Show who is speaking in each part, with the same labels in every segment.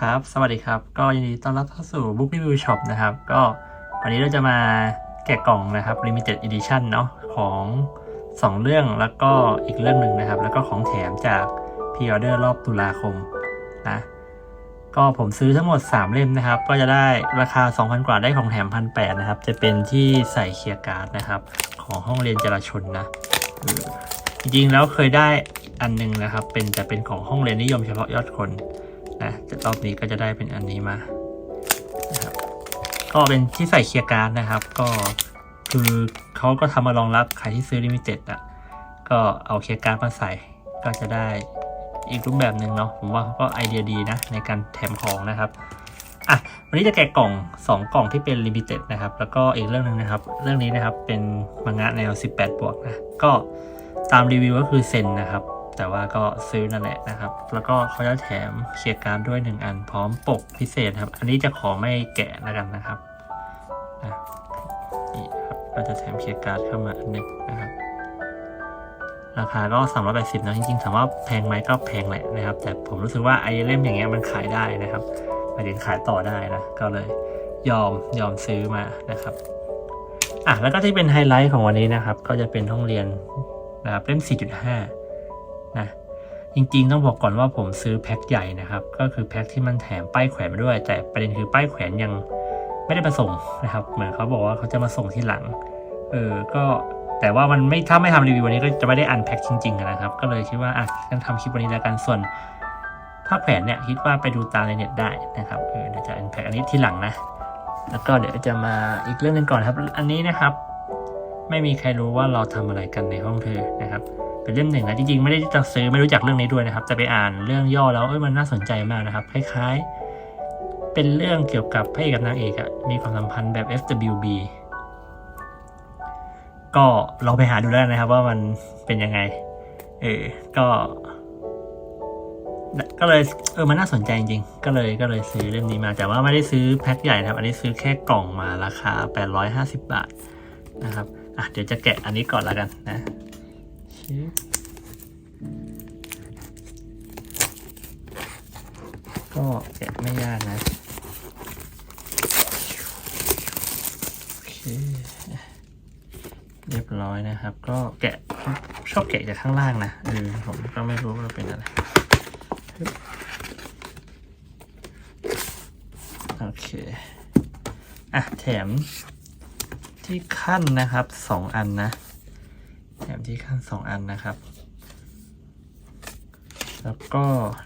Speaker 1: ครับ สวัสดีครับ ก็ยินดีต้อนรับเข้าสู่ Book Review Shop นะครับ ก็วันนี้เราจะมาแกะกล่องนะครับ Limited Edition เนาะของ 2 เรื่องแล้วก็อีกเรื่องหนึ่งนะครับ แล้วก็ของแถมจาก p ีออเดอร์รอบตุลาคมนะ ก็ผมซื้อทั้งหมด 3 เล่มนะครับ ก็จะได้ราคา 2,000 กว่าได้ของแถม 1,800 นะครับ จะเป็นที่ใส่เคียร์การ์ดนะครับ ของห้องเรียนจราชนนะ จริงๆแล้วเคยได้อันหนึงนะครับ เป็นแต่เป็นของห้องเรียนนิยมเฉพาะยอดคน นะจะรอบนี้ก็จะได้เป็นอันนี้มานะครับก็เป็นที่ใส่เคลียร์การ์ดนะครับ ก็คือเขาก็ทำมารองรับใครที่ซื้อลิมิเต็ดอะก็เอาเคลียร์การ์ดมาใส่ก็จะได้อีกรูปแบบหนึ่งเนาะผมว่าเขาก็ไอเดียดีนะ ในการแถมของนะครับอะวันนี้จะแกะกล่อง 2 กล่องที่เป็นลิมิเต็ดนะครับ แล้วก็อีกเรื่องหนึ่งนะครับ เรื่องนี้นะครับเป็นมังงะแนว 18 บวกนะ ก็ตามรีวิวก็คือเซนนะครับ แต่ว่าก็ซื้อนั่นแหละนะครับ แล้วก็เขาจะแถมเคลียร์การ์ดด้วย 1 อันพร้อมปกพิเศษครับ อันนี้จะขอไม่แกะแล้วกันนะครับอะนี่ครับก็จะแถมเคลียร์การ์ดเข้ามาอันหนึงนะครับ ราคาก็ 380นะจริงๆถามว่าแพงไหมก็แพงแหละนะครับ แต่ผมรู้สึกว่าไอเล่มอย่างเงี้ยมันขายได้นะครับหมายถึงขายต่อได้นะ ก็เลยยอมยอมซื้อมานะครับอะแล้วก็ที่เป็นไฮไลท์ของวันนี้นะครับ ก็จะเป็นห้องเรียนนะครับเล่ม 4.5 นะจริงๆ ต้องบอกก่อนว่าผมซื้อแพ็คใหญ่นะครับ ก็คือแพ็คที่มันแถมป้ายแขวนมาด้วย แต่ประเด็นคือป้ายแขวนยังไม่ได้มาส่งนะครับ เหมือนเขาบอกว่าเขาจะมาส่งที่หลัง เออ ก็แต่ว่ามันไม่ถ้าไม่ทำรีวิววันนี้ก็จะไม่ได้อันแพ็คจริงๆนะครับ ก็เลยคิดว่าอะงั้นทำคลิปวันนี้แล้วกันส่วนผ้าแขวนเนี่ยคิดว่าไปดูตามในเน็ตได้นะครับ เออเดี๋ยวจะอันแพ็คอันนี้ที่หลังนะ แล้วก็เดี๋ยวจะมาอีกเรื่องหนึ่งก่อนครับ อันนี้นะครับ ไม่มีใครรู้ว่าเราทำอะไรกันในห้องเธอนะครับ เป็นเล่มหนึ่งนะจริงๆไม่ได้จะซื้อไม่รู้จักเรื่องนี้ด้วยนะครับ แต่ไปอ่านเรื่องย่อแล้วเอ้ยมันน่าสนใจมากนะครับคล้ายๆ เป็นเรื่องเกี่ยวกับพระเอกกับนางเอกอะมีความสัมพันธ์แบบ FWB ก็ลองไปหาดูได้นะครับว่ามันเป็นยังไง เออ ก็ ก็เลยเออมันน่าสนใจจริงๆ ก็เลยก็เลยซื้อเล่มนี้มา แต่ว่าไม่ได้ซื้อแพ็คใหญ่นะครับ อันนี้ซื้อแค่กล่องมาราคา 850 บาทนะครับ อะเดี๋ยวจะแกะอันนี้ก่อนแล้วกันนะ ก็แกะไม่ยากนะ โอเค เรียบร้อยนะครับ ก็แกะชอบแกะจากข้างล่างนะเออผมก็ไม่รู้ว่าเป็นอะไร โอเค อะ แถมที่ขั้นนะครับสองอันนะ ที่ขั้นสองอันนะครับ แล้วก็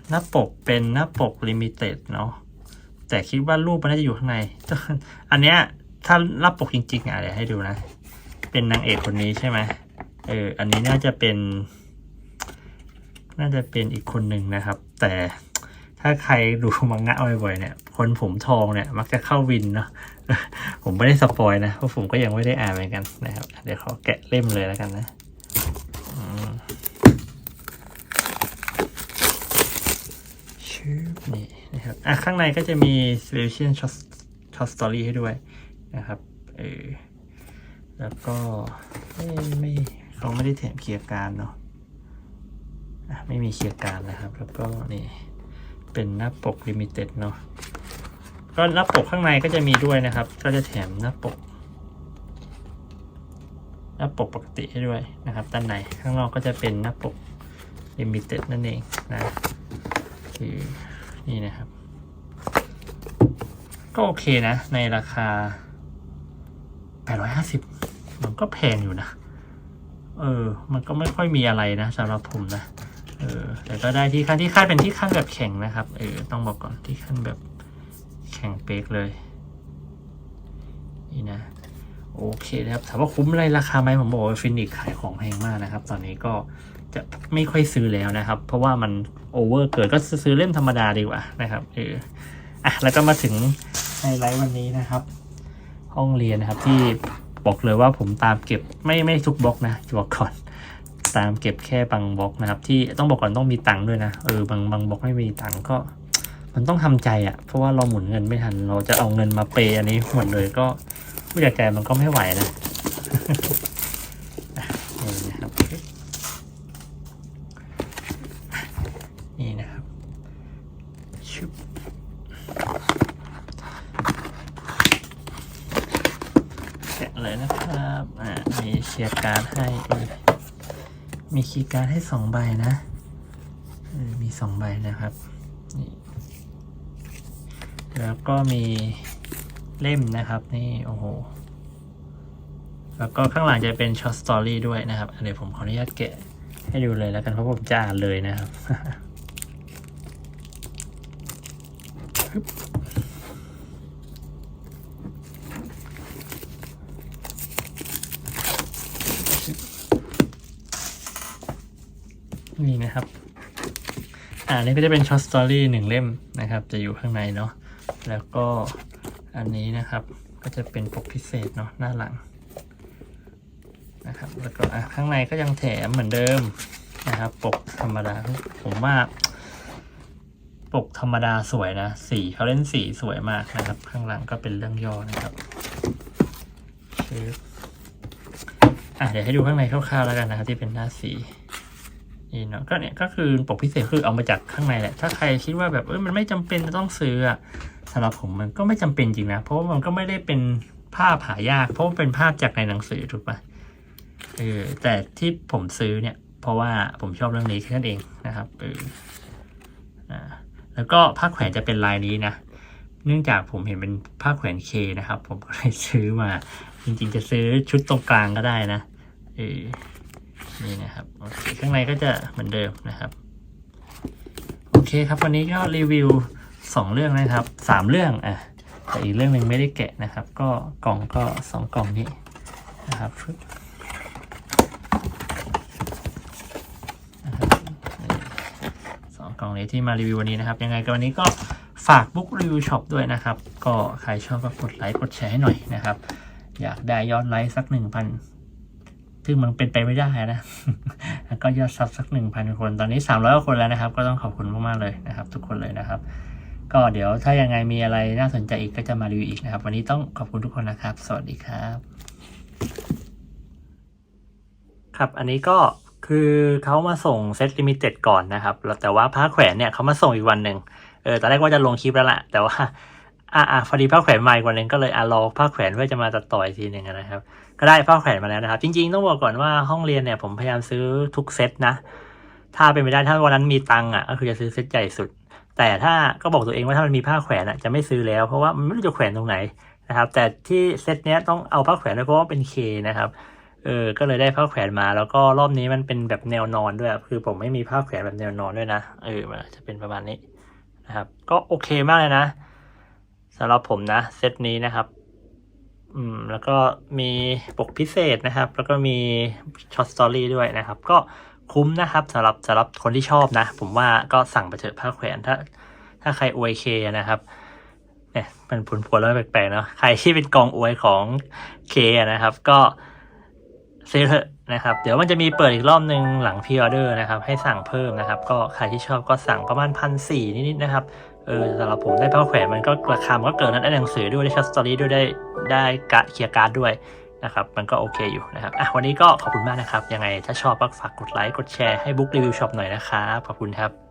Speaker 1: หน้าปกเป็นหน้าปกลิมิเต็ดเนาะแต่คิดว่ารูปมันน่าจะอยู่ข้างใน อันเนี้ยถ้าหน้าปกจริงๆอะเดี๋ยวให้ดูนะ เป็นนางเอกคนนี้ใช่ไหมเอออันนี้น่าจะเป็น น่าจะเป็นอีกคนหนึ่งนะครับ แต่ถ้าใครดูมังงะบ่อยๆเนี่ย คนผมทองเนี่ย มักจะเข้าวินเนาะผมไม่ได้สปอยนะเพราะผมก็ยังไม่ได้อ่านเหมือนกันนะครับ เดี๋ยวขอแกะเล่มเลยแล้วกันนะ ชื่อนี่นะครับ อะ ข้างในก็จะมี solution short short story ให้ด้วยนะครับเออแล้วก็ไม่ไม่เขาไม่ได้แถมเคลียร์การเนาะอะ ไม่มีเคลียร์การนะครับ แล้วก็นี่เป็นหน้าปกลิมิเต็ดเนาะก็หน้าปกข้างในก็จะมีด้วยนะครับ ก็จะแถมหน้าปก หน้าปกปกติให้ด้วยนะครับด้านในข้างนอกก็จะเป็นหน้าปก limited นั่นเองนะคือนี่นะครับ ก็โอเคนะ ในราคา 850 มันก็แพงอยู่นะ เออ มันก็ไม่ค่อยมีอะไรนะสำหรับผมนะ เออ แต่ก็ได้ที่ขั้นที่คาดเป็นที่ขั้นแบบแข็งนะครับ เออ ต้องบอกก่อนที่ขั้นแบบแข่งเป๊กเลย นี่นะ โอเคนะครับถามว่าคุ้มไรราคาไหมผมบอกว่าฟินิกขายของแพงมากนะครับ ตอนนี้ก็จะไม่ค่อยซื้อแล้วนะครับ เพราะว่ามันโอเวอร์เกิดก็ซื้อเล่มธรรมดาดีกว่านะครับเอออะแล้วก็มาถึงไฮไลท์วันนี้นะครับ ห้องเรียนนะครับที่บอกเลยว่าผมตามเก็บไม่ไม่ทุกบล็อกนะจะบอกก่อนตามเก็บแค่บางบล็อกนะครับ ที่ต้องบอกก่อนต้องมีตังค์ด้วยนะเออบางบางบล็อกไม่มีตังค์ก็ มันต้องทำใจอะ่ะเพราะว่าเราหมุนเงินไม่ทัน เราจะเอาเงินมาเปย์อันนี้หมดเลยก็ ผู้ใหญ่แก่มันก็ไม่ไหวนะนี่นะครับนี่นะครับชุบแกะเลยนะครับอ่ามีเชียร์การ์ดให้ มีคีย์การ์ดให้สองใบนะมีสองใบนะครับ แล้วก็มี เล่มนะครับ นี่โอ้โห แล้วก็ข้างหลังจะเป็นช็อตสตอรี่ด้วยนะครับเดี๋ยวผมขออนุญาตแกะให้ดูเลยแล้วกันเพราะผมจะอ่านเลยนะครับนี่นะครับ อ่านี่ก็จะเป็นช็อตสตอรี่หนึ่งเล่มนะครับ จะอยู่ข้างในเนาะ แล้วก็ อันนี้นะครับก็จะเป็นปกพิเศษเนาะหน้าหลังนะครับแล้วก็ข้างในก็ยังแถมเหมือนเดิมนะครับ ปกธรรมดาผมว่า ปกธรรมดาสวยนะสีเขาเล่นสีสวยมากนะครับ ข้างหลังก็เป็นเรื่องย่อนะครับชึบอะเดี๋ยวให้ดูข้างในคร่าวๆแล้วกันนะครับที่เป็นหน้าสี นี่เนาะก็เนี่ยก็คือปกพิเศษคือเอามาจากข้างในแหละ ถ้าใครคิดว่าแบบเอ้ยมันไม่จำเป็นจะต้องซื้ออะสำหรับผมมันก็ไม่จำเป็นจริงนะ เพราะว่ามันก็ไม่ได้เป็นภาพหายาก เพราะว่าเป็นภาพจากในหนังสือถูกปะเออแต่ที่ผมซื้อเนี่ย เพราะว่าผมชอบเรื่องนี้แค่นั้นเองนะครับเอออ่าแล้วก็ผ้าแขวนจะเป็นลายนี้นะ เนื่องจากผมเห็นเป็นผ้าแขวนเคนะครับ ผมก็เลยซื้อมา จริงๆจะซื้อชุดตรงกลางก็ได้นะเออ นี่นะครับโอเคข้างในก็จะเหมือนเดิมนะครับโอเคครับวันนี้ก็รีวิวสองเรื่องนะครับสามเรื่องอะแต่อีกเรื่องหนึ่งไม่ได้แกะนะครับ ก็กล่องก็สองกล่องนี้นะครับสองกล่องนี้ที่มารีวิววันนี้นะครับ ยังไงก็วันนี้ก็ฝากบุ๊กรีวิวช็อปด้วยนะครับ ก็ใครชอบก็กดไลค์กดแชร์ให้หน่อยนะครับ อยากได้ยอดไลค์สักหนึ่งพัน ซึ่งมันเป็นไปไม่ได้นะแล้วก็ยอดซับสักหนึ่งพันคน ตอนนี้สามร้อยคนแล้วนะครับ ก็ต้องขอบคุณมากๆเลยนะครับ ทุกคนเลยนะครับ ก็เดี๋ยวถ้ายังไงมีอะไรน่าสนใจอีกก็จะมารีวิวอีกนะครับ วันนี้ต้องขอบคุณทุกคนนะครับ สวัสดีครับ ครับอันนี้ก็คือเขามาส่งเซตลิมิเต็ดก่อนนะครับแล้วแต่ว่าผ้าแขวนเนี่ยเขามาส่งอีกวันหนึ่งเออตอนแรกว่าจะลงคลิปแล้วแหละแต่ว่า อ่าอ่าพอดีผ้าแขวนมาอีกวันหนึ่งก็เลยอะรอผ้าแขวนเพื่อจะมาตัดต่ออีกทีหนึ่งนะครับ ก็ได้ผ้าแขวนมาแล้วนะครับ จริงๆ ต้องบอกก่อนว่าห้องเรียนเนี่ยผมพยายามซื้อทุกเซตนะ ถ้าเป็นไปได้ถ้าวันนั้นมีตังค์อะก็คือจะซื้อเซตใหญ่สุด แต่ถ้าก็บอกตัวเองว่าถ้ามันมีผ้าแขวนอะจะไม่ซื้อแล้วเพราะว่ามันไม่รู้จะแขวนตรงไหนนะครับ แต่ที่เซตเนี้ยต้องเอาผ้าแขวนด้วยเพราะว่าเป็นเคนะครับเออก็เลยได้ผ้าแขวนมา แล้วก็รอบนี้มันเป็นแบบแนวนอนด้วยคือผมไม่มีผ้าแขวนแบบแนวนอนด้วยนะเออมันจะเป็นประมาณนี้นะครับ ก็โอเคมากเลยนะ สำหรับผมนะเซตนี้นะครับ อืม แล้วก็มีปกพิเศษนะครับ แล้วก็มีช็อตสตอรี่ด้วยนะครับ ก็คุ้มนะครับสำหรับสำหรับคนที่ชอบนะ ผมว่าก็สั่งไปเถอะผ้าแขวนถ้า ถ้าใครอวยเคนะครับเนี่ยมันผลผลแล้วแปลกๆเนาะใครที่เป็นกองอวยของเคนะครับ ก็ ซื้อเถอะนะครับ เดี๋ยวมันจะมีเปิดอีกรอบหนึ่งหลังพ r ออเดอร์นะครับ ให้สั่งเพิ่มนะครับ ก็ใครที่ชอบก็สั่งประมาณพันสี่นิดๆนะครับ เออสำหรับผมได้ผ้าแขวนมันก็ราคามันก็เกินนั้นได้หนังสือด้วยได้ช็อตสตอรี่ด้วยได้ได้กะเคลียร์การ์ดด้วยนะครับ มันก็โอเคอยู่นะครับ อะ วันนี้ก็ขอบคุณมากนะครับ ยังไงถ้าชอบก็ฝากกดไลค์ กดแชร์ให้บุ๊กรีวิวช็อปหน่อยนะครับ ขอบคุณครับ